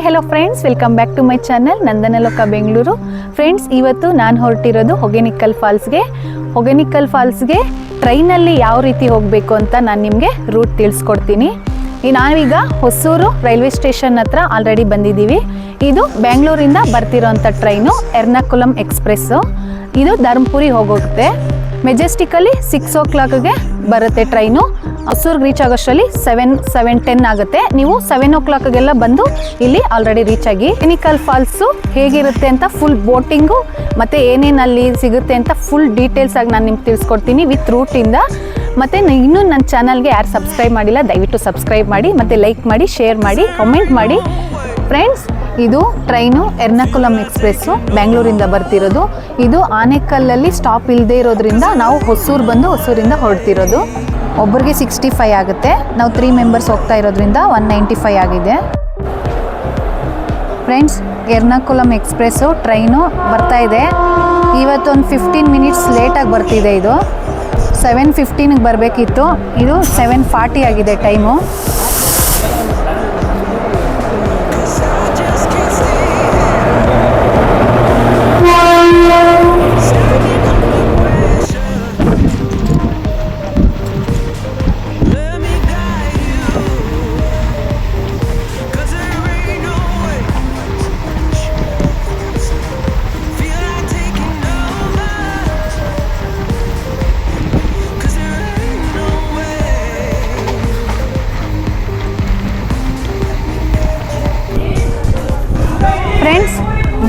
Hi hello friends welcome back to my channel Nandanaloka Bengaluru friends ಇವತ್ತು ನಾನು ಹೊರಟಿರೋದು ಹೊಗೆನಿಕ್ಕಲ್ ಫಾಲ್ಸ್ಗೆ ಹೊಗೆನಿಕ್ಕಲ್ ಫಾಲ್ಸ್ಗೆ ಟ್ರೈನಲ್ಲಿ ಯಾವ ರೀತಿ ಹೋಗಬೇಕು ಅಂತ ನಾನು ನಿಮಗೆ ರೂಟ್ ತಿಳಿಸ್ಕೊಡ್ತೀನಿ. ಈ ನಾವೀಗ ಹೊಸೂರು ರೈಲ್ವೆ ಸ್ಟೇಷನ್ ಹತ್ರ ಆಲ್ರೆಡಿ ಬಂದಿದ್ದೀವಿ. ಇದು ಬೆಂಗಳೂರಿಂದ ಬರ್ತಿರೋಂಥ ಟ್ರೈನು ಎರ್ನಾಕುಲಂ ಎಕ್ಸ್ಪ್ರೆಸ್ಸು ಇದು ಧರ್ಮಪುರಿ ಹೋಗೋಗುತ್ತೆ. ಮೆಜೆಸ್ಟಿಕಲ್ಲಿ ಸಿಕ್ಸ್ ಓ ಕ್ಲಾಕ್ಗೆ ಬರುತ್ತೆ ಟ್ರೈನು ಹೊಸೂರ್ಗೆ ರೀಚ್ ಆಗೋಷ್ಟರಲ್ಲಿ ಸೆವೆನ್ ಸೆವೆನ್ ಟೆನ್ ಆಗುತ್ತೆ. ನೀವು ಸೆವೆನ್ ಓ ಕ್ಲಾಕ್ಗೆಲ್ಲ ಬಂದು ಇಲ್ಲಿ ಆಲ್ರೆಡಿ ರೀಚ್ ಆಗಿ ಟೆಕ್ನಿಕಲ್ ಫಾಲ್ಸು ಹೇಗಿರುತ್ತೆ ಅಂತ ಫುಲ್ ಬೋಟಿಂಗು ಮತ್ತು ಏನೇನು ಅಲ್ಲಿ ಸಿಗುತ್ತೆ ಅಂತ ಫುಲ್ ಡೀಟೇಲ್ಸ್ ಆಗಿ ನಾನು ನಿಮ್ಗೆ ತಿಳಿಸ್ಕೊಡ್ತೀನಿ ವಿತ್ ರೂಟಿಂದ ಮತ್ತು ಇನ್ನೂ ನನ್ನ ಚಾನಲ್ಗೆ ಯಾರು ಸಬ್ಸ್ಕ್ರೈಬ್ ಮಾಡಿಲ್ಲ, ದಯವಿಟ್ಟು ಸಬ್ಸ್ಕ್ರೈಬ್ ಮಾಡಿ, ಮತ್ತು ಲೈಕ್ ಮಾಡಿ ಶೇರ್ ಮಾಡಿ ಕಮೆಂಟ್ ಮಾಡಿ. ಫ್ರೆಂಡ್ಸ್ ಇದು ಟ್ರೈನು ಎರ್ನಾಕುಲಂ ಎಕ್ಸ್ಪ್ರೆಸ್ಸು ಬೆಂಗಳೂರಿಂದ ಬರ್ತಿರೋದು. ಇದು ಆನೆಕಲ್ಲಲ್ಲಿ ಸ್ಟಾಪ್ ಇಲ್ಲದೆ ಇರೋದ್ರಿಂದ ನಾವು ಹೊಸೂರು ಬಂದು ಹೊಸೂರಿಂದ ಹೊರಡ್ತಿರೋದು ಒಬ್ಬರಿಗೆ ಸಿಕ್ಸ್ಟಿ ಫೈ ಆಗುತ್ತೆ. ನಾವು ತ್ರೀ ಮೆಂಬರ್ಸ್ ಹೋಗ್ತಾ ಇರೋದ್ರಿಂದ ಒನ್ ನೈಂಟಿ ಫೈ ಆಗಿದೆ. ಫ್ರೆಂಡ್ಸ್ ಎರ್ನಾಕುಲಂ ಎಕ್ಸ್ಪ್ರೆಸ್ಸು, ಟ್ರೈನು ಬರ್ತಾ ಇದೆ. ಇವತ್ತೊಂದು ಫಿಫ್ಟೀನ್ ಮಿನಿಟ್ಸ್ ಲೇಟಾಗಿ ಬರ್ತಿದೆ ಇದು. ಸೆವೆನ್ ಫಿಫ್ಟೀನಿಗೆ ಬರಬೇಕಿತ್ತು. ಇದು ಸೆವೆನ್ ಫಾರ್ಟಿ ಆಗಿದೆ ಟೈಮು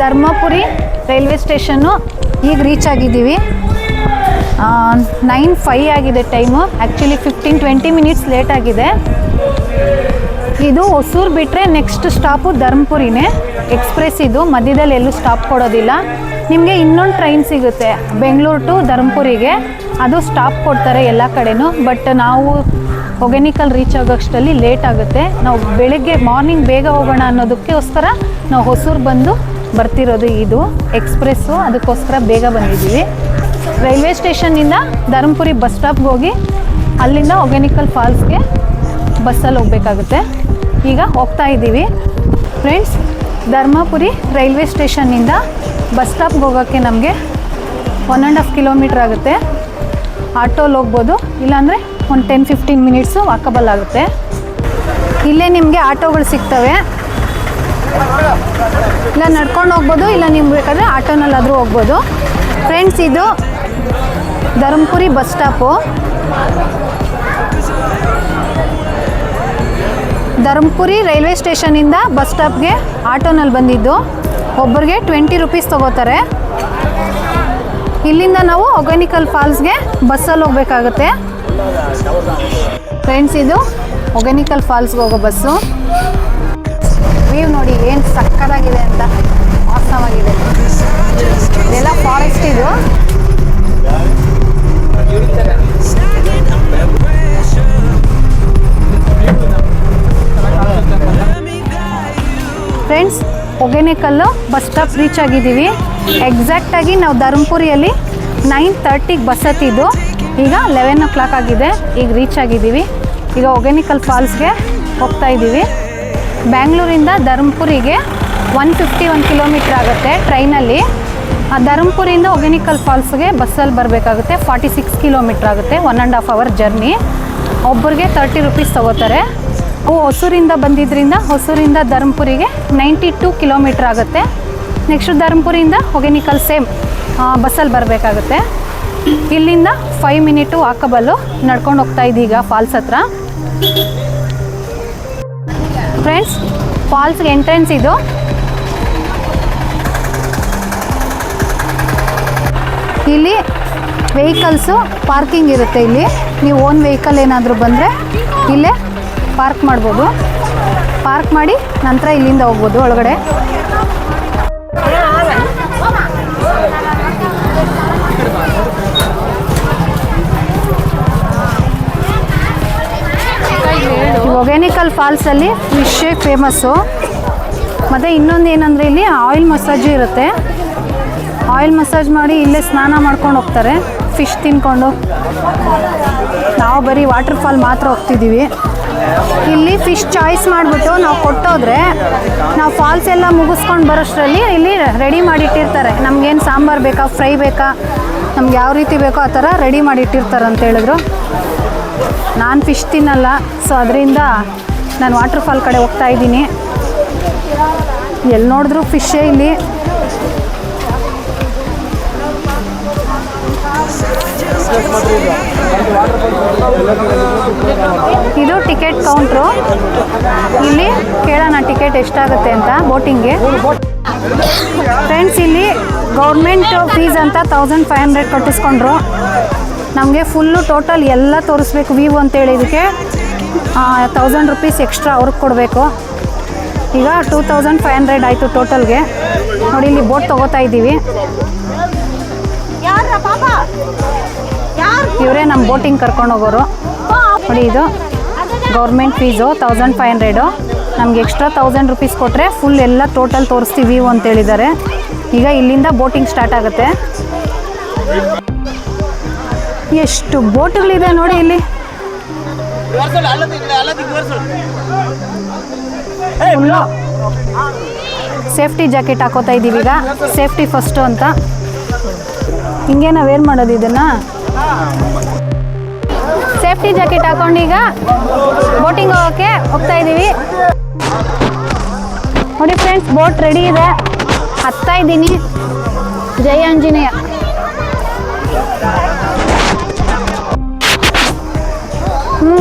ಧರ್ಮಪುರಿ ರೈಲ್ವೆ ಸ್ಟೇಷನ್ನು ಈಗ ರೀಚ್ ಆಗಿದ್ದೀವಿ. ನೈನ್ ಫೈ ಆಗಿದೆ time actually fifteen twenty minutes late ಆಗಿದೆ. ಇದು ಹೊಸೂರು ಬಿಟ್ಟರೆ ನೆಕ್ಸ್ಟ್ ಸ್ಟಾಪು ಧರ್ಮಪುರಿನೇ. ಎಕ್ಸ್ಪ್ರೆಸ್ ಇದು, ಮಧ್ಯದಲ್ಲಿ ಎಲ್ಲೂ ಸ್ಟಾಪ್ ಕೊಡೋದಿಲ್ಲ. ನಿಮಗೆ ಇನ್ನೊಂದು ಟ್ರೈನ್ ಸಿಗುತ್ತೆ, ಬೆಂಗಳೂರು ಟು ಧರ್ಮಪುರಿಗೆ. ಅದು ಸ್ಟಾಪ್ ಕೊಡ್ತಾರೆ ಎಲ್ಲ ಕಡೆನೂ. ಬಟ್ ನಾವು ಹೊಗೆನಿಕಲ್ ರೀಚ್ ಆಗೋಷ್ಟರಲ್ಲಿ ಲೇಟ್ ಆಗುತ್ತೆ. ನಾವು ಬೆಳಗ್ಗೆ ಮಾರ್ನಿಂಗ್ ಬೇಗ ಹೋಗೋಣ ಅನ್ನೋದಕ್ಕೋಸ್ಕರ ನಾವು ಹೊಸೂರು ಬಂದು ಬರ್ತಿರೋದು ಇದು ಎಕ್ಸ್ಪ್ರೆಸ್ಸು. ಅದಕ್ಕೋಸ್ಕರ ಬೇಗ ಬಂದಿದ್ದೀವಿ. ರೈಲ್ವೆ ಸ್ಟೇಷನ್ನಿಂದ ಧರ್ಮಪುರಿ ಬಸ್ ಸ್ಟಾಪ್ಗೆ ಹೋಗಿ ಅಲ್ಲಿಂದ ಹೊಗೆನಿಕಲ್ ಫಾಲ್ಸ್ಗೆ ಬಸ್ಸಲ್ಲಿ ಹೋಗಬೇಕಾಗುತ್ತೆ. ಈಗ ಹೋಗ್ತಾ ಇದ್ದೀವಿ. ಫ್ರೆಂಡ್ಸ್, ಧರ್ಮಪುರಿ ರೈಲ್ವೆ ಸ್ಟೇಷನ್ನಿಂದ ಬಸ್ ಸ್ಟಾಪ್ಗೆ ಹೋಗೋಕ್ಕೆ ನಮಗೆ ಒನ್ ಆ್ಯಂಡ್ ಹಾಫ್ ಕಿಲೋಮೀಟ್ರ್ ಆಗುತ್ತೆ. ಆಟೋಲ್ಲಿ ಹೋಗ್ಬೋದು, ಇಲ್ಲಾಂದರೆ ಒಂದು ಟೆನ್ ಫಿಫ್ಟೀನ್ ಮಿನಿಟ್ಸು ವಾಕಬಲ್ ಆಗುತ್ತೆ. ಇಲ್ಲೇ ನಿಮಗೆ ಆಟೋಗಳು ಸಿಗ್ತವೆ. ಇಲ್ಲ ನಡ್ಕೊಂಡು ಹೋಗ್ಬೋದು, ಇಲ್ಲ ನಿಮ್ಗೆ ಬೇಕಾದರೆ ಆಟೋನಲ್ಲಾದರೂ ಹೋಗ್ಬೋದು. ಫ್ರೆಂಡ್ಸ್ ಇದು Dharmapuri bus stop. Dharmapuri railway ಸ್ಟೇಷನಿಂದ bus ಸ್ಟಾಪ್ಗೆ ಆಟೋನಲ್ಲಿ ಬಂದಿದ್ದು. ಒಬ್ಬರಿಗೆ ಟ್ವೆಂಟಿ ರುಪೀಸ್ ತೊಗೋತಾರೆ. ಇಲ್ಲಿಂದ ನಾವು ಒಗೆನಿಕಲ್ ಫಾಲ್ಸ್ಗೆ ಬಸ್ಸಲ್ಲಿ ಹೋಗ್ಬೇಕಾಗುತ್ತೆ. ಫ್ರೆಂಡ್ಸ್ ಇದು ಒಗೆನಿಕಲ್ ಫಾಲ್ಸ್ಗೆ ಹೋಗೋ ಬಸ್ಸು. ವ್ಯೂ ನೋಡಿ ಏನು ಸಕ್ಕತ್ತಾಗಿದೆ ಅಂತ. ಆಸವಾಗಿದೆ ಇದೆಲ್ಲ ಫಾರೆಸ್ಟ್ ಇದು. Friends Hogenakkal bus stop reach ಆಗಿದ್ದೀವಿ. ಎಕ್ಸಾಕ್ಟಾಗಿ ನಾವು ಧರ್ಮಪುರಿಯಲ್ಲಿ ನೈನ್ ತರ್ಟಿಗೆ ಬಸ್ ಹತ್ತಿದ್ದು. ಈಗ ಲೆವೆನ್ ಓ ಕ್ಲಾಕ್ ಆಗಿದೆ. ಈಗ ರೀಚ್ ಆಗಿದ್ದೀವಿ. ಈಗ ಹೊಗೆನಿಕಲ್ ಫಾಲ್ಸ್ಗೆ ಹೋಗ್ತಾ ಇದ್ದೀವಿ. ಬ್ಯಾಂಗ್ಳೂರಿಂದ ಧರ್ಮಪುರಿಗೆ ಒನ್ ಫಿಫ್ಟಿ ಒನ್ ಕಿಲೋಮೀಟ್ರ್ ಆಗುತ್ತೆ ಟ್ರೈನಲ್ಲಿ. ಆ ಧರ್ಮಪುರಿಯಿಂದ ಹೊಗೆನಿಕಲ್ ಫಾಲ್ಸ್ಗೆ ಬಸ್ಸಲ್ಲಿ ಬರಬೇಕಾಗುತ್ತೆ ಫಾರ್ಟಿ ಸಿಕ್ಸ್ ಕಿಲೋಮೀಟ್ರ್ ಆಗುತ್ತೆ one and half hour journey ಒಬ್ಬರಿಗೆ ತರ್ಟಿ ರುಪೀಸ್ ತೊಗೋತಾರೆ. ಅವು ಹೊಸೂರಿಂದ ಬಂದಿದ್ದರಿಂದ ಹೊಸೂರಿಂದ ಧರ್ಮಪುರಿಗೆ ನೈಂಟಿ ಟೂ ಕಿಲೋಮೀಟ್ರ್ ಆಗುತ್ತೆ. ನೆಕ್ಸ್ಟ್ ಧರ್ಮಪುರಿಂದ ಹೊಗೆನಿಕಲ್ ಸೇಮ್ ಬಸ್ಸಲ್ಲಿ ಬರಬೇಕಾಗುತ್ತೆ. ಇಲ್ಲಿಂದ ಫೈವ್ ಮಿನಿಟು ಹಾಕಬಲ್ಲು ನಡ್ಕೊಂಡು ಹೋಗ್ತಾ ಇದ್ದೀಗ ಫಾಲ್ಸ್ ಹತ್ರ. ಫ್ರೆಂಡ್ಸ್ ಫಾಲ್ಸ್ಗೆ ಎಂಟ್ರೆನ್ಸ್ ಇದು. ಇಲ್ಲಿ ವೆಹಿಕಲ್ಸು ಪಾರ್ಕಿಂಗ್ ಇರುತ್ತೆ ಇಲ್ಲಿ. ನೀವು ಓನ್ ವೆಹಿಕಲ್ ಏನಾದರೂ ಬಂದರೆ ಇಲ್ಲೇ ಪಾರ್ಕ್ ಮಾಡ್ಬೋದು. ಪಾರ್ಕ್ ಮಾಡಿ ನಂತರ ಇಲ್ಲಿಂದ ಹೋಗ್ಬೋದು ಒಳಗಡೆ. ಒಗೆನಿಕಲ್ ಫಾಲ್ಸಲ್ಲಿ ಫಿಶೇ ಫೇಮಸ್ಸು ಮತ್ತೆ ಇನ್ನೊಂದು ಏನಂದರೆ ಇಲ್ಲಿ ಆಯಿಲ್ ಮಸಾಜು ಇರುತ್ತೆ. ಆಯಿಲ್ ಮಸಾಜ್ ಮಾಡಿ ಇಲ್ಲೇ ಸ್ನಾನ ಮಾಡ್ಕೊಂಡು ಹೋಗ್ತಾರೆ. ಫಿಶ್ ತಿನ್ಕೊಂಡು. ನಾವು ಬರೀ ವಾಟರ್ ಫಾಲ್ ಮಾತ್ರ ಹೋಗ್ತಿದ್ದೀವಿ ಇಲ್ಲಿ ಫಿಶ್ ಚಾಯ್ಸ್ ಮಾಡಿಬಿಟ್ಟು ನಾವು ಕೊಟ್ಟೋದ್ರೆ ನಾವು ಫಾಲ್ಸ್ ಎಲ್ಲ ಮುಗಿಸ್ಕೊಂಡು ಬರೋಷ್ಟರಲ್ಲಿ ಇಲ್ಲಿ ರೆಡಿ ಮಾಡಿಟ್ಟಿರ್ತಾರೆ. ನಮ್ಗೇನು ಸಾಂಬಾರು ಬೇಕಾ ಫ್ರೈ ಬೇಕಾ, ನಮ್ಗೆ ಯಾವ ರೀತಿ ಬೇಕೋ ಆ ಥರ ರೆಡಿ ಮಾಡಿಟ್ಟಿರ್ತಾರೆ ಅಂತ ಹೇಳಿದ್ರು. ನಾನು ಫಿಶ್ ತಿನ್ನಲ್ಲ ಸೊ ಅದರಿಂದ ನಾನು ವಾಟರ್ ಫಾಲ್ ಕಡೆ ಹೋಗ್ತಾ ಇದ್ದೀನಿ. ಎಲ್ಲಿ ನೋಡಿದ್ರು ಫಿಶ್ಶೇ ಇಲ್ಲಿ. ಇದು ಟಿಕೆಟ್ ಕೌಂಟ್ರು ಇಲ್ಲಿ ಕೇಳೋಣ ಟಿಕೆಟ್ ಎಷ್ಟಾಗುತ್ತೆ ಅಂತ ಬೋಟಿಂಗ್ಗೆ ಫ್ರೆಂಡ್ಸ್ ಇಲ್ಲಿ ಗೌರ್ಮೆಂಟ್ ಫೀಸ್ ಅಂತ ತೌಸಂಡ್ ಫೈವ್ ಹಂಡ್ರೆಡ್ ಕಟ್ಟಿಸ್ಕೊಂಡ್ರು. ನಮಗೆ ಫುಲ್ಲು ಟೋಟಲ್ ಎಲ್ಲ ತೋರಿಸ್ಬೇಕು ವಿವ್ ಅಂತೇಳಿ ಇದಕ್ಕೆ. ತೌಸಂಡ್ ರುಪೀಸ್ ಎಕ್ಸ್ಟ್ರಾ ಅವ್ರಿಗೆ ಕೊಡಬೇಕು. ಈಗ ಟೂ ತೌಸಂಡ್ ಫೈವ್ ಹಂಡ್ರೆಡ್ ಆಯಿತು ಟೋಟಲ್ಗೆ ನೋಡಿ ಇಲ್ಲಿ ಬೋಟ್ ತೊಗೋತಾ ಇದ್ದೀವಿ. ಇವರೇ ನಮ್ಮ ಬೋಟಿಂಗ್ ಕರ್ಕೊಂಡು ಹೋಗೋರು. ನೋಡಿ ಇದು government fees thousand five hundred ನಮ್ಗೆ ಎಕ್ಸ್ಟ್ರಾ ತೌಸಂಡ್ ರುಪೀಸ್ ಕೊಟ್ಟರೆ ಫುಲ್ ಎಲ್ಲ ಟೋಟಲ್ ತೋರಿಸ್ತೀವಿ ಅಂತ ಅಂತೇಳಿದ್ದಾರೆ ಈಗ ಇಲ್ಲಿಂದ ಬೋಟಿಂಗ್ ಸ್ಟಾರ್ಟ್ ಆಗುತ್ತೆ. ಎಷ್ಟು ಬೋಟ್ಗಳಿದೆ ನೋಡಿ ಇಲ್ಲಿ. ಸೇಫ್ಟಿ ಜಾಕೆಟ್ ಹಾಕೋತಾ ಇದ್ದೀವಿ ಈಗ. ಸೇಫ್ಟಿ ಫಸ್ಟು ಅಂತ. ಹಿಂಗೆ ನಾವೇನು ಮಾಡೋದು ಇದನ್ನು? ಸೇಫ್ಟಿ ಜಾಕೆಟ್ ಹಾಕೊಂಡು ಈಗ ಬೋಟಿಂಗ್ ಹೋಗೋಕ್ಕೆ ಹೋಗ್ತಾ ಇದ್ದೀವಿ. ನೋಡಿ ಫ್ರೆಂಡ್ಸ್ ಬೋಟ್ ರೆಡಿ ಇದೆ. ಹತ್ತಾ ಇದ್ದೀನಿ. ಜಯ ಆಂಜನೇಯ. ಹ್ಞೂ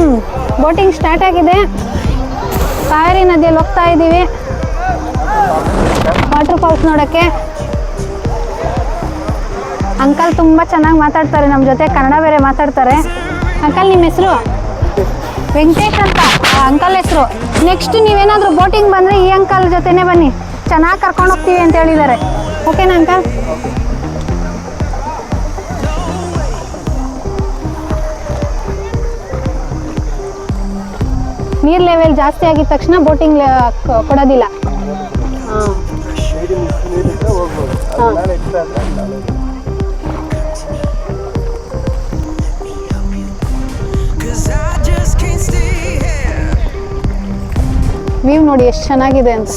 ಬೋಟಿಂಗ್ ಸ್ಟಾರ್ಟ್ ಆಗಿದೆ. ಕಾವೇರಿ ನದಿಯಲ್ಲಿ ಹೋಗ್ತಾ ಇದ್ದೀವಿ. ವಾಟರ್ ಫಾಲ್ಸ್ ನೋಡೋಕ್ಕೆ. ಅಂಕಲ್ ತುಂಬ ಚೆನ್ನಾಗಿ ಮಾತಾಡ್ತಾರೆ ನಮ್ಮ ಜೊತೆ ಕನ್ನಡ ಬೇರೆ ಮಾತಾಡ್ತಾರೆ. ಅಂಕಲ್ ನಿಮ್ಮ ಹೆಸರು? ವೆಂಕಟೇಶ್ ಅಂತ. ಅಂಕಲ್ ಹೆಸರು. ನೆಕ್ಸ್ಟ್ ನೀವೇನಾದರೂ ಬೋಟಿಂಗ್ ಬಂದರೆ ಈ ಅಂಕಲ್ ಜೊತೆನೇ ಬನ್ನಿ. ಚೆನ್ನಾಗಿ ಕರ್ಕೊಂಡು ಹೋಗ್ತೀವಿ ಅಂತ ಹೇಳಿದ್ದಾರೆ. ಓಕೆನಾ ಅಂಕಲ್? ನೀರ್ ಲೆವೆಲ್ ಜಾಸ್ತಿ ಆಗಿದ ತಕ್ಷಣ ಬೋಟಿಂಗ್ ಕೊಡೋದಿಲ್ಲ. ವ್ಯೂ ನೋಡಿ ಎಷ್ಟು ಚೆನ್ನಾಗಿದೆ ಅಂತ.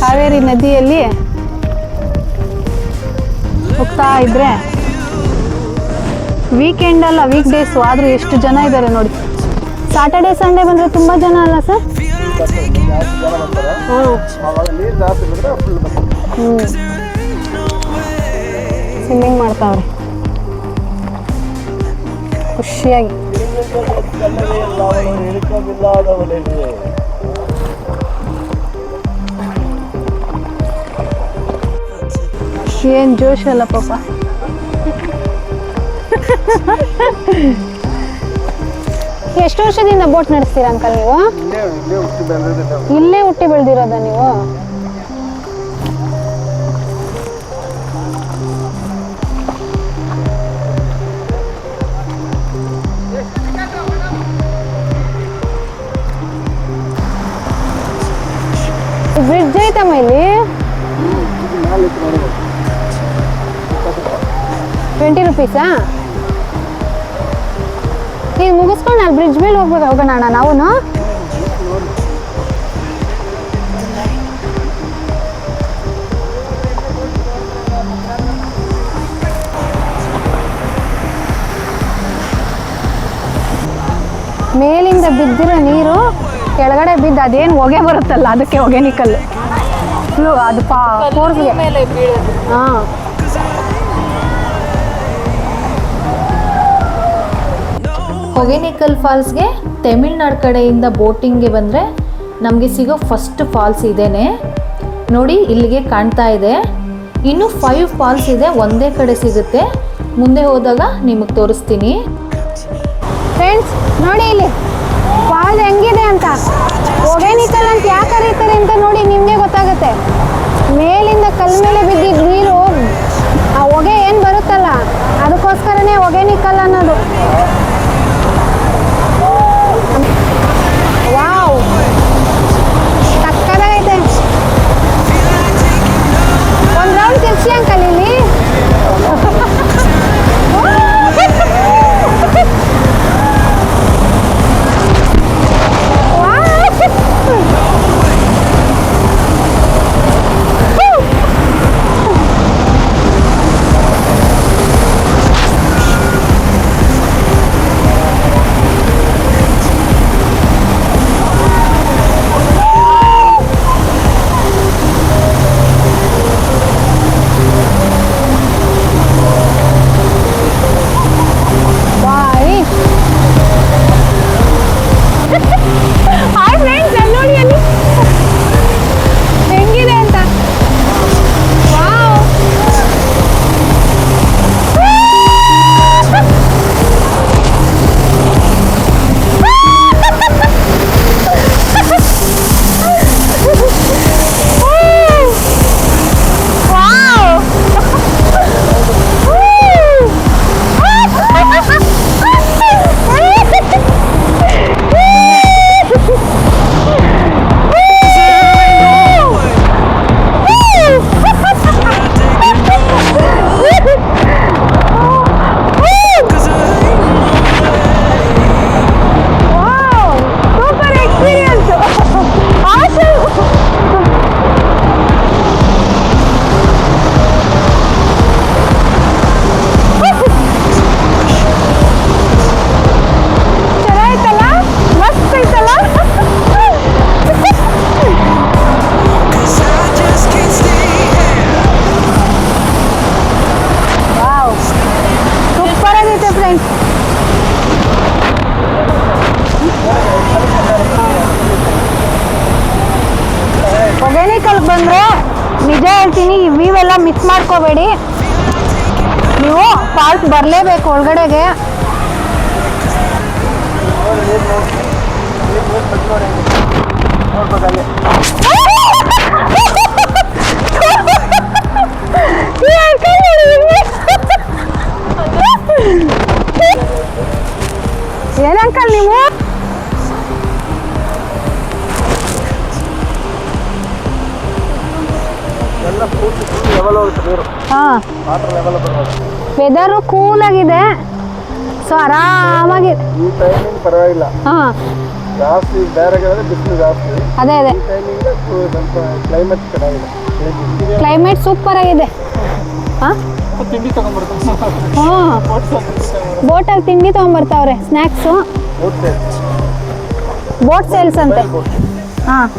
ಕಾವೇರಿ ನದಿಯಲ್ಲಿ ಹೋಗ್ತಾ ಇದ್ರೆ ವೀಕೆಂಡ್ ಅಲ್ಲ ವೀಕ್ ಡೇಸು ಆದ್ರೂ ಎಷ್ಟು ಜನ ಇದ್ದಾರೆ ನೋಡಿ ಸಾಟರ್ಡೆ ಸಂಡೇ ಬಂದರೆ ತುಂಬ ಜನ ಅಲ್ಲ ಸರ್ ಹ್ಞೂ ಸ್ವಿಮ್ಮಿಂಗ್ ಮಾಡ್ತಾವ್ರೆ. ಖುಷಿಯಾಗಿ. ಏನು ಜೋಶ್ ಅಲ್ಲ ಪಾಪ. ಎಷ್ಟು ವರ್ಷದಿಂದ ಬೋಟ್ ನಡೆಸ್ತೀರ ಅಂಕಲ್ ನೀವು? ಇಲ್ಲೇ ಹುಟ್ಟಿ ಬೆಳೆದಿರೋದ ನೀವು? ಬ್ರಿಡ್ಜ್ ಐತಮ್ಮ ಇಲ್ಲಿ? ಟ್ವೆಂಟಿ ರುಪೀಸಾ ಈಗ ಮುಗಿಸ್ಕೊಂಡು ಅಲ್ಲಿ ಬ್ರಿಡ್ಜ್ ಮೇಲೆ ಹೋಗ್ಬೇಕು ಹೋಗೋಣ ಅಣ್ಣ ನಾವು ಮೇಲಿಂದ ಬಿದ್ದಿರೋ ನೀರು ಕೆಳಗಡೆ ಬಿದ್ದು ಅದೇನು ಹೊಗೆ ಬರುತ್ತಲ್ಲ ಅದಕ್ಕೆ ಹೊಗೆ ನಿಕ್ಕಲ್ಲು. ಅದು ಪಾ ಹಾಂ. ಹೊಗೆನಿಕಲ್ ಫಾಲ್ಸ್ಗೆ ತಮಿಳ್ನಾಡು ಕಡೆಯಿಂದ ಬೋಟಿಂಗ್ಗೆ ಬಂದರೆ ನಮಗೆ ಸಿಗೋ ಫಸ್ಟ್ ಫಾಲ್ಸ್ ಇದೇನೆ. ನೋಡಿ, ಇಲ್ಲಿಗೆ ಕಾಣ್ತಾ ಇದೆ. ಇನ್ನು ಫೈವ್ ಫಾಲ್ಸ್ ಇದೆ, ಒಂದೇ ಕಡೆ ಸಿಗುತ್ತೆ. ಮುಂದೆ ಹೋದಾಗ ನಿಮಗೆ ತೋರಿಸ್ತೀನಿ. ಫ್ರೆಂಡ್ಸ್ ನೋಡಿ ಇಲ್ಲಿ. ಫಾಲ್ ಹೆಂಗಿದೆ ಅಂತ. ಹೊಗೆನಿಕಲ್ ಅಂತ ಯಾಕೆ ಕರೀತಾರೆ ಅಂತ ನೋಡಿ ನಿಮಗೆ ಗೊತ್ತಾಗುತ್ತೆ. ಮೇಲಿಂದ ಕಲ್ ಮೇಲೆ ಬಿದ್ದಿದ್ದ ನೀರು ಆ ಹೊಗೆ ಏನು ಬರುತ್ತಲ್ಲ? ಅದಕ್ಕೋಸ್ಕರನೇ ಹೊಗೆನಿಕಲ್ ಅನ್ನೋದು. ಒಂದು ರೌಂಡ್ ತಿರ್ಸಿ ಅಂಕಲ್ ಇಲ್ಲಿ ಹೆದರ್ಕೋಬೇಡಿ ನೀವು ಫಾಲ್ಸ್ ಬರಲೇಬೇಕು ಒಳಗಡೆಗೆ. ಏನಂಕಲ್ ವೆದರು ಕೂಲ್ ಆಗಿದೆ. ಸೊ ಆರಾಮಾಗಿ ಈ ಟೈಮಿಂಗ್ ಪರವಾಗಿಲ್ಲ. ಹಾ. ಜಾಸ್ತಿ ಬೇರೆ ಬಿಸಿಲು ಜಾಸ್ತಿ. ಅದೇ ಅದೇ. ಈ ಟೈಮಿಂಗ್ ಕ್ಲೈಮೇಟ್ ಚೆನ್ನಾಗಿದೆ. ಕ್ಲೈಮೇಟ್ ಸೂಪರ್ ಆಗಿದೆ. ಹಾ? ತಿಂಡಿ ತಗೊಂಬರ್ತಾವ್ರೆ ಸ್ನ್ಯಾಕ್ಸು ಓಕೆ ಬೋಟ್ ಸೇಲ್ಸ್ ಅಂತೆ. ಹಾಂ.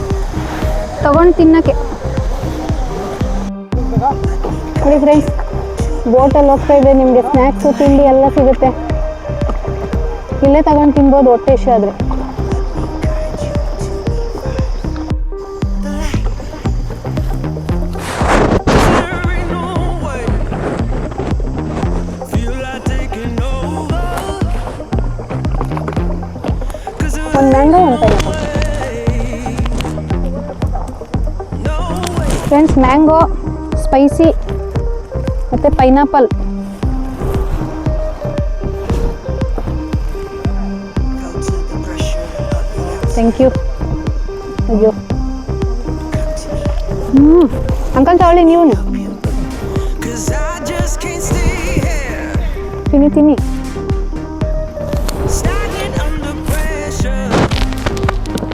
ತಗೊಂಡು ತಿನ್ನಕ್ಕೆ. ನೋಡಿ ಫ್ರೆಂಡ್ಸ್ ಬೋಟಲ್ಲಿ ಹೋಗ್ತಾ ಇದೆ, ನಿಮಗೆ ಸ್ನ್ಯಾಕ್ಸು ತಿಂಡಿ ಎಲ್ಲ ಸಿಗುತ್ತೆ. ಇಲ್ಲೇ ತಗೊಂಡು ತಿನ್ಬೋದು, ಹೊಟ್ಟೆ ಇಶ್ಯೂ ಆದರೆ. ಒಂದು ಮ್ಯಾಂಗೋ ಫ್ರೆಂಡ್ಸ್ ಮ್ಯಾಂಗೋ ಸ್ಪೈಸಿ ಮತ್ತು ಪೈನಾಪಲ್ ಥ್ಯಾಂಕ್ ಯು ಅಯ್ಯೋ ಹ್ಞೂ ಅಂಕಲ್ ತಗೊಳ್ಳಿ ನೀವು. ತಿನ್ನಿ ತಿನ್ನಿ.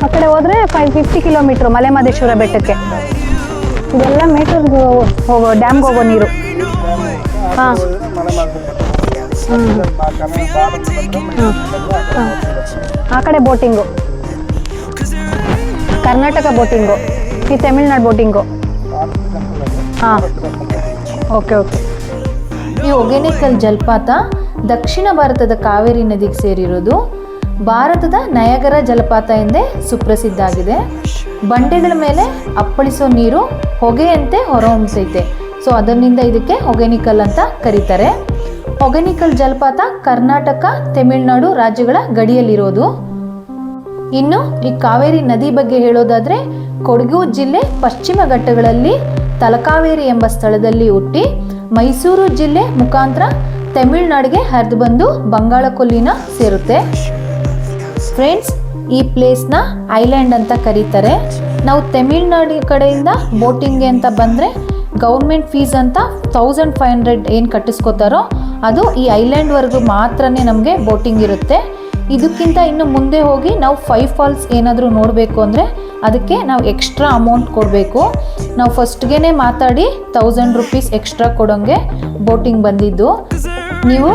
ಆ ಕಡೆ ಹೋದರೆ ಫೈವ್ ಫಿಫ್ಟಿ ಕಿಲೋಮೀಟ್ರು ಮಲೆಮಹದೇಶ್ವರ ಬೆಟ್ಟಕ್ಕೆ. ಇದೆಲ್ಲ ಮೇಟೂರ್ಗೆ ಹೋಗೋ ಡ್ಯಾಮ್ಗೆ ಹೋಗೋ ನೀರು. ಆ ಕಡೆ ಬೋಟಿಂಗು. ಕರ್ನಾಟಕ ಬೋಟಿಂಗು. ಈ ತಮಿಳ್ನಾಡು ಬೋಟಿಂಗು. ಹಾಂ. Okay okay. ಈ ಒಗೆನಿಕಲ್ ಜಲಪಾತ ದಕ್ಷಿಣ ಭಾರತದ ಕಾವೇರಿ ನದಿಗೆ ಸೇರಿರೋದು ಭಾರತದ ನಯಗರ ಜಲಪಾತ ಎಂದೇ ಸುಪ್ರಸಿದ್ಧ ಆಗಿದೆ. ಬಂಡೆಗಳ ಮೇಲೆ ಅಪ್ಪಳಿಸೋ ನೀರು ಹೊಗೆಯಂತೆ ಹೊರಹೊಮ್ಮತೈತೆ ಸೊ ಅದರಿಂದ ಇದಕ್ಕೆ ಒಗೆನಿಕಲ್ ಅಂತ ಕರೀತಾರೆ. ಒಗೆನಿಕಲ್ ಜಲಪಾತ ಕರ್ನಾಟಕ, ತಮಿಳುನಾಡು ರಾಜ್ಯಗಳ ಗಡಿಯಲ್ಲಿರೋದು. ಇನ್ನು ಈ ಕಾವೇರಿ ನದಿ ಬಗ್ಗೆ ಹೇಳೋದಾದ್ರೆ, ಕೊಡಗು ಜಿಲ್ಲೆ ಪಶ್ಚಿಮ ಘಟ್ಟಗಳಲ್ಲಿ ತಲಕಾವೇರಿ ಎಂಬ ಸ್ಥಳದಲ್ಲಿ ಹುಟ್ಟಿ, ಮೈಸೂರು ಜಿಲ್ಲೆ ಮುಖಾಂತರ ತಮಿಳುನಾಡಿಗೆ ಹರಿದು ಬಂದು ಬಂಗಾಳ ಕೊಲ್ಲಿನ ಸೇರುತ್ತೆ. ಫ್ರೆಂಡ್ಸ್ ಈ ಪ್ಲೇಸ್ನ ಐಲ್ಯಾಂಡ್ ಅಂತ ಕರೀತಾರೆ. ನಾವು ತಮಿಳ್ನಾಡು ಕಡೆಯಿಂದ ಬೋಟಿಂಗ್ಗೆ ಅಂತ ಬಂದರೆ ಗೌರ್ಮೆಂಟ್ ಫೀಸ್ ಅಂತ ತೌಸಂಡ್ ಫೈವ್ ಹಂಡ್ರೆಡ್ ಏನು ಕಟ್ಟಿಸ್ಕೋತಾರೋ ಅದು ಈ ಐಲ್ಯಾಂಡ್ವರೆಗೂ ಮಾತ್ರನೇ ನಮಗೆ ಬೋಟಿಂಗ್ ಇರುತ್ತೆ. ಇದಕ್ಕಿಂತ ಇನ್ನು ಮುಂದೆ ಹೋಗಿ ನಾವು ಫೈವ್ ಫಾಲ್ಸ್ ಏನಾದರೂ ನೋಡಬೇಕು ಅಂದರೆ ಅದಕ್ಕೆ ನಾವು ಎಕ್ಸ್ಟ್ರಾ ಅಮೌಂಟ್ ಕೊಡಬೇಕು. ನಾವು ಫಸ್ಟ್ಗೆ ಮಾತಾಡಿ ತೌಸಂಡ್ ರುಪೀಸ್ ಎಕ್ಸ್ಟ್ರಾ ಕೊಡೋಂಗೆ ಬೋಟಿಂಗ್ ಬಂದಿದ್ದು. ನೀವು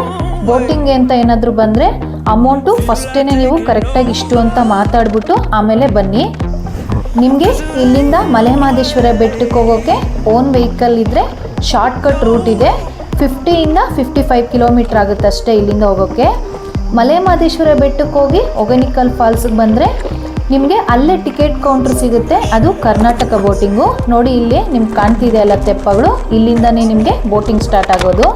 ಬೋಟಿಂಗ್ ಅಂತ ಏನಾದರೂ ಬಂದರೆ ಅಮೌಂಟು ಫಸ್ಟೇ ನೀವು ಕರೆಕ್ಟಾಗಿ ಇಷ್ಟು ಅಂತ ಮಾತಾಡ್ಬಿಟ್ಟು ಆಮೇಲೆ ಬನ್ನಿ. ನಿಮಗೆ ಇಲ್ಲಿಂದ ಮಲೆಮಹದೇಶ್ವರ ಬೆಟ್ಟಕ್ಕೆ ಹೋಗೋಕ್ಕೆ ಓನ್ ವೆಹಿಕಲ್ ಇದ್ದರೆ ಶಾರ್ಟ್ಕಟ್ ರೂಟ್ ಇದೆ. ಫಿಫ್ಟಿಯಿಂದ ಫಿಫ್ಟಿ ಫೈವ್ ಕಿಲೋಮೀಟ್ರ್ ಆಗುತ್ತೆ ಅಷ್ಟೇ ಇಲ್ಲಿಂದ ಹೋಗೋಕ್ಕೆ ಮಲೆಮಹದೇಶ್ವರ ಬೆಟ್ಟಕ್ಕೆ ಹೋಗಿ ಒಗನಿಕಲ್ ಫಾಲ್ಸ್ಗೆ ಬಂದರೆ ನಿಮಗೆ ಅಲ್ಲೇ ಟಿಕೆಟ್ ಕೌಂಟ್ರ್ ಸಿಗುತ್ತೆ. ಅದು ಕರ್ನಾಟಕ ಬೋಟಿಂಗು ನೋಡಿ ಇಲ್ಲಿ ನಿಮ್ಗೆ ಕಾಣ್ತಿದೆ ಅಲ್ಲ ತೆಪ್ಪಗಳು. ಇಲ್ಲಿಂದನೇ ನಿಮಗೆ ಬೋಟಿಂಗ್ ಸ್ಟಾರ್ಟ್ ಆಗೋದು.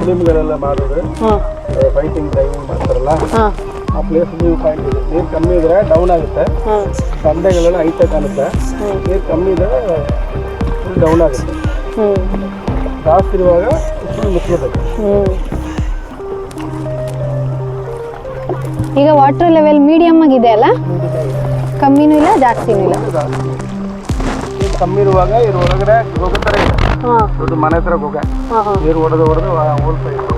ಫಿಲಿಮ್ಗಳೆಲ್ಲ ಮಾಡಿದ್ರೆ ಫೈಟಿಂಗ್ ಡ್ರೈವಿಂಗ್ ಮಾಡ್ತಾರಲ್ಲ ಆ ಪ್ಲೇಸ್ ನೀವು ಪಾಯಿಂಟ್ ಇದೆ ನೀರು ಕಮ್ಮಿ ಇದ್ರೆ ಡೌನ್ ಆಗುತ್ತೆ. ಹಾಂ. ಐತೆ ಕಾಣುತ್ತೆ. ನೀರು ಕಮ್ಮಿ ಇದ್ರೆ ಫುಲ್ ಡೌನ್ ಆಗುತ್ತೆ. ಜಾಸ್ತಿ ಇರುವಾಗ ಫುಲ್ ಮುಚ್ಚಬೇಕು ಈಗ ವಾಟರ್ ಲೆವೆಲ್ ಮೀಡಿಯಮ್ ಆಗಿದೆ ಅಲ್ಲ? ಕಮ್ಮಿನೂ ಇಲ್ಲ ಜಾಸ್ತಿನೂ ಇಲ್ಲ? ಕಮ್ಮಿ ಇರುವಾಗ ಇವ್ರು ಹೊರಗಡೆ ಹೋಗುತ್ತಾರೆ. ಇದೆ ಹಾಂ. ದೊಡ್ಡ ಮನೆ ಹತ್ರ ಹೋಗ. ನೀರು ಹೊಡೆದು ಹೊಡೆದು ಹೋಗ್ತಾ ಇದ್ರು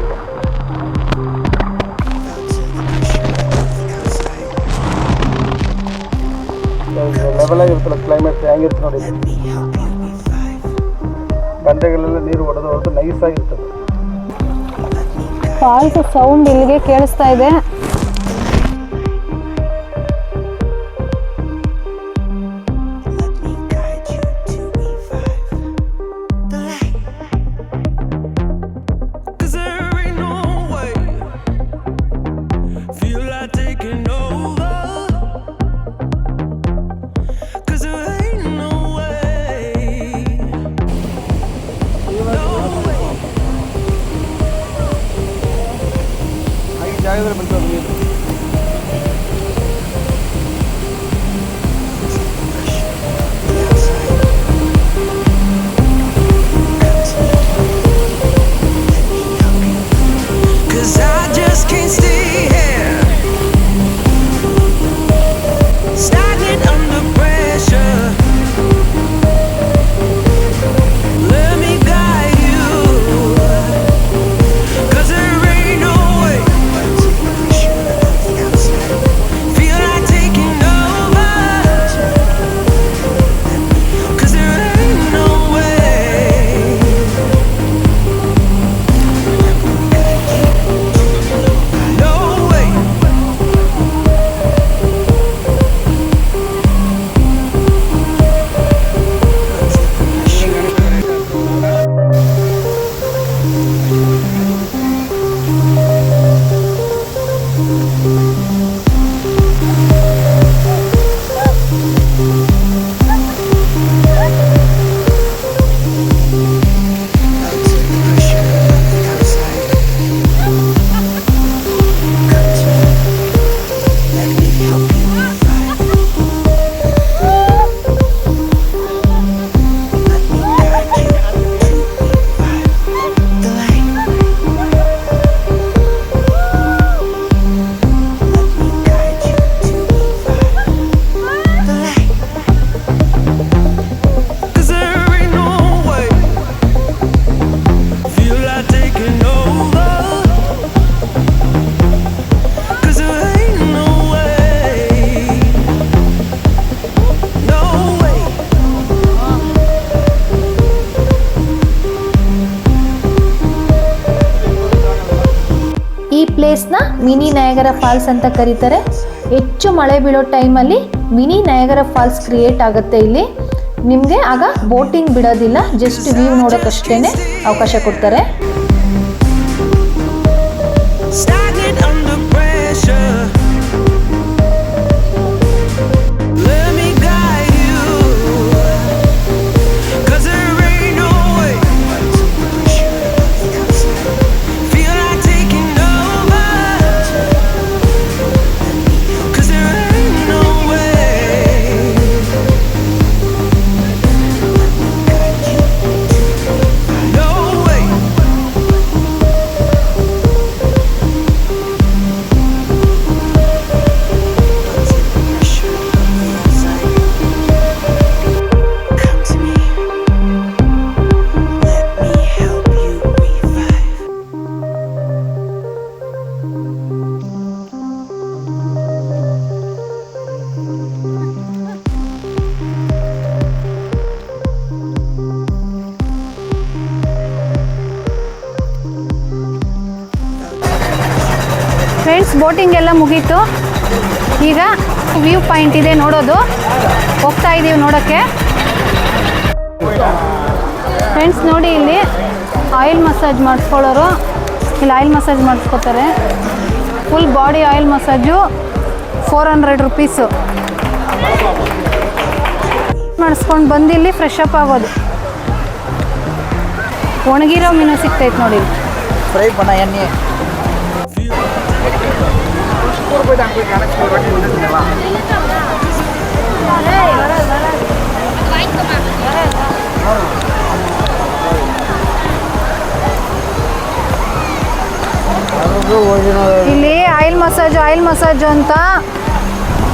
ಲೆವೆಲ್ ಆಗಿರ್ತಲ್ಲ ಕ್ಲೈಮೇಟ್ ಹೆಂಗಿರುತ್ತೆ ನೋಡಿ. ಬಂಡೆಗಳೆಲ್ಲ ನೀರು ಹೊಡೆದು ಹೊಡೆದು ನೈಸ್ ಆಗಿರ್ತದೆ. ಫಾಲ್ಸ್ ಸೌಂಡ್ ಇಲ್ಲಿಗೆ ಕೇಳಿಸ್ತಾ ಇದೆ. ಈ ಜಾಗದಲ್ಲಿ ನಯಗರ ಫಾಲ್ಸ್ ಅಂತ ಕರೀತಾರೆ. ಹೆಚ್ಚು ಮಳೆ ಬೀಳೋ ಟೈಮಲ್ಲಿ ಮಿನಿ ನಯಗರ ಫಾಲ್ಸ್ ಕ್ರಿಯೇಟ್ ಆಗುತ್ತೆ ಇಲ್ಲಿ. ನಿಮಗೆ ಆಗ ಬೋಟಿಂಗ್ ಬಿಡೋದಿಲ್ಲ, ಜಸ್ಟ್ ವ್ಯೂ ನೋಡೋಕ್ಕಷ್ಟೇ ಅವಕಾಶ ಕೊಡ್ತಾರೆ. ಮುಗೀತು. ಈಗ ವ್ಯೂ ಪಾಯಿಂಟ್ ಇದೆ ನೋಡೋದು. ಹೋಗ್ತಾ ಇದ್ದೀವಿ ನೋಡೋಕ್ಕೆ. ಫ್ರೆಂಡ್ಸ್ ನೋಡಿ ಇಲ್ಲಿ ಆಯಿಲ್ ಮಸಾಜ್ ಮಾಡಿಸ್ಕೊಳ್ಳೋರು. ಇಲ್ಲಿ oil massage ಮಾಡಿಸ್ಕೊತಾರೆ. Full body oil massage four hundred rupees ಮಾಡಿಸ್ಕೊಂಡು ಬಂದು ಇಲ್ಲಿ ಫ್ರೆಶ್ ಅಪ್ ಆಗೋದು. ಒಣಗಿರೋ ಮೀನು ಸಿಗ್ತೈತೆ ನೋಡಿ. ಫ್ರೈ ಬಣ್ಣ ಎಣ್ಣೆ. ಇಲ್ಲಿ ಆಯಿಲ್ ಮಸಾಜ್ ಆಯಿಲ್ ಮಸಾಜ್ ಅಂತ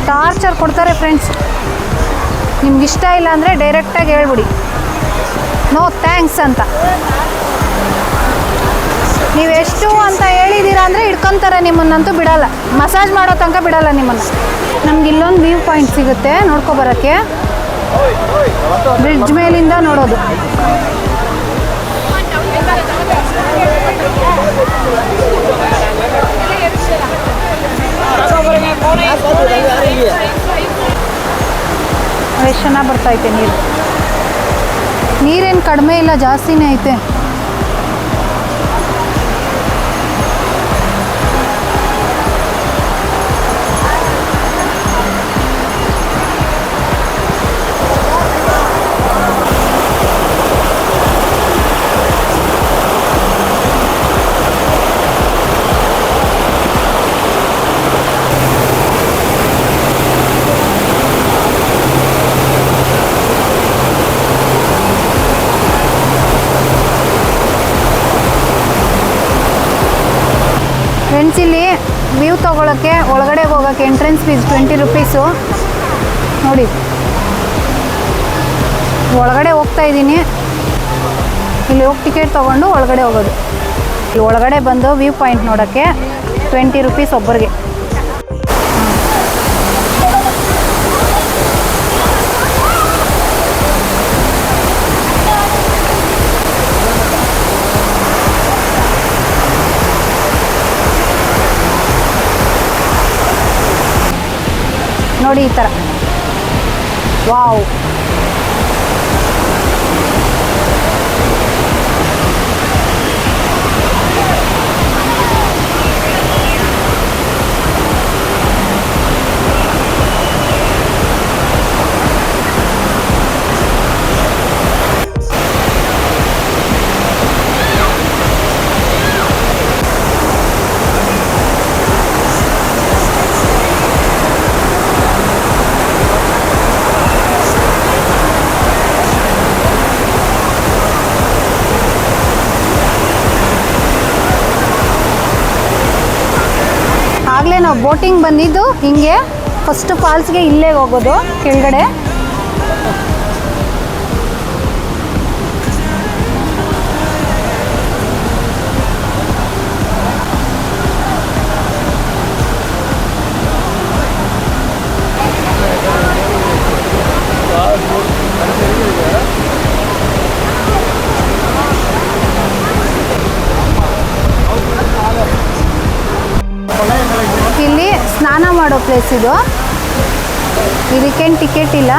ಟಾರ್ಚರ್ ಕೊಡ್ತಾರೆ ಫ್ರೆಂಡ್ಸ್ ನಿಮ್ಗೆ ಇಷ್ಟ ಇಲ್ಲ ಅಂದರೆ ಡೈರೆಕ್ಟಾಗಿ ಹೇಳ್ಬಿಡಿ. ನೋ ಥ್ಯಾಂಕ್ಸ್ ಅಂತ. ನೀವು ಎಷ್ಟು ಅಂತ ಹೇಳಿದ್ದೀರಾ ಅಂದರೆ ಇಟ್ಕೊತಾರೆ ನಿಮ್ಮನ್ನಂತೂ ಬಿಡಲ್ಲ. ಮಸಾಜ್ ಮಾಡೋ ತನಕ ಬಿಡಲ್ಲ ನಿಮ್ಮನ್ನು. ನಮ್ಗೆ ಇಲ್ಲೊಂದು ವ್ಯೂ ಪಾಯಿಂಟ್ ಸಿಗುತ್ತೆ ನೋಡ್ಕೊಬರೋಕ್ಕೆ ಬ್ರಿಡ್ಜ್ ಮೇಲಿಂದ ನೋಡೋದು. ಎಷ್ಟು ಚೆನ್ನಾಗಿ ಬರ್ತೈತೆ ನೀರು. ನೀರೇನು ಕಡಿಮೆ ಇಲ್ಲ, ಜಾಸ್ತಿನೇ ಐತೆ. ಎಂಟ್ರೆನ್ಸ್ ಫೀಸ್ ಟ್ವೆಂಟಿ ರುಪೀಸು ನೋಡಿ. ಒಳಗಡೆ ಹೋಗ್ತಾ ಇದ್ದೀನಿ. ಇಲ್ಲಿ ಹೋಗಿ ಟಿಕೆಟ್ ತೊಗೊಂಡು ಒಳಗಡೆ ಹೋಗೋದು. ಇಲ್ಲಿ ಒಳಗಡೆ ಬಂದು ವ್ಯೂ ಪಾಯಿಂಟ್ ನೋಡೋಕ್ಕೆ ಟ್ವೆಂಟಿ ರುಪೀಸ್ ಒಬ್ಬರಿಗೆ. ನೋಡಿ ಈ ಥರ ವಾವ್. ಆಗಲೇ ನಾವು ಬೋಟಿಂಗ್ ಬಂದಿದ್ದು ಹಿಂಗೆ ಫಸ್ಟ್ ಫಾಲ್ಸ್ಗೆ ಇಲ್ಲೇ ಹೋಗೋದು ಕೆಳಗಡೆ. ಇದು. ಇದಕ್ಕೇನು ಟಿಕೆಟ್ ಇಲ್ಲ.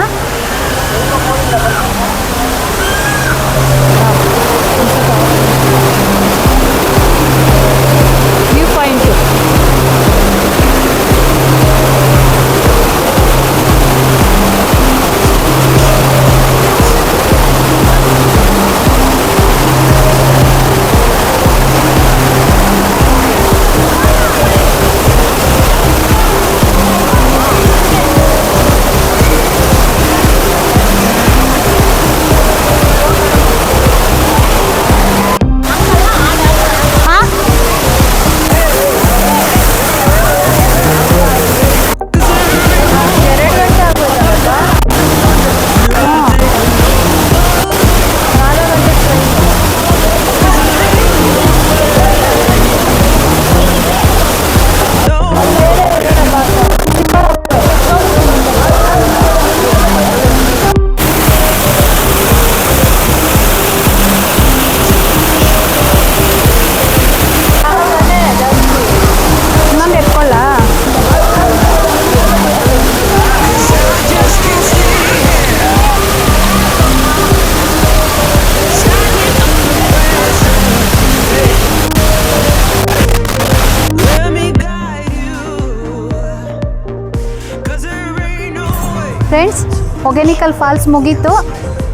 ಫ್ರೆಂಡ್ಸ್ ಒಗೆನಿಕಲ್ ಫಾಲ್ಸ್ ಮುಗೀತು.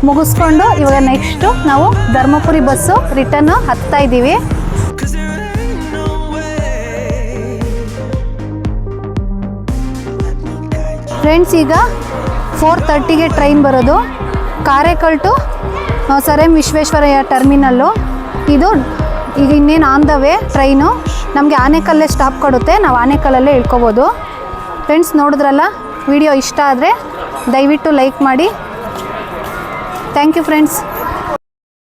ಮುಗಿಸ್ಕೊಂಡು ಇವಾಗ ನೆಕ್ಸ್ಟು ನಾವು ಧರ್ಮಪುರಿ ಬಸ್ಸು ರಿಟರ್ನ್ ಹತ್ತಾ ಇದ್ದೀವಿ. ಫ್ರೆಂಡ್ಸ್ ಈಗ ಫೋರ್ ತರ್ಟಿಗೆ ಟ್ರೈನ್ ಬರೋದು. Karaikal to sir M Visvesvaraya terminal ಇದು ಈಗ ಇನ್ನೇನು ಆನ್ ದ ವೇ ಟ್ರೈನು ನಮಗೆ ಆನೆಕಲ್ಲೇ ಸ್ಟಾಪ್ ಕೊಡುತ್ತೆ. ನಾವು ಆನೆಕಲ್ಲಲ್ಲೇ ಇಳ್ಕೊಬೋದು. ಫ್ರೆಂಡ್ಸ್ ನೋಡಿದ್ರಲ್ಲ? ವಿಡಿಯೋ ಇಷ್ಟ ಆದರೆ ದಯವಿಟ್ಟು ಲೈಕ್ ಮಾಡಿ. Thank you friends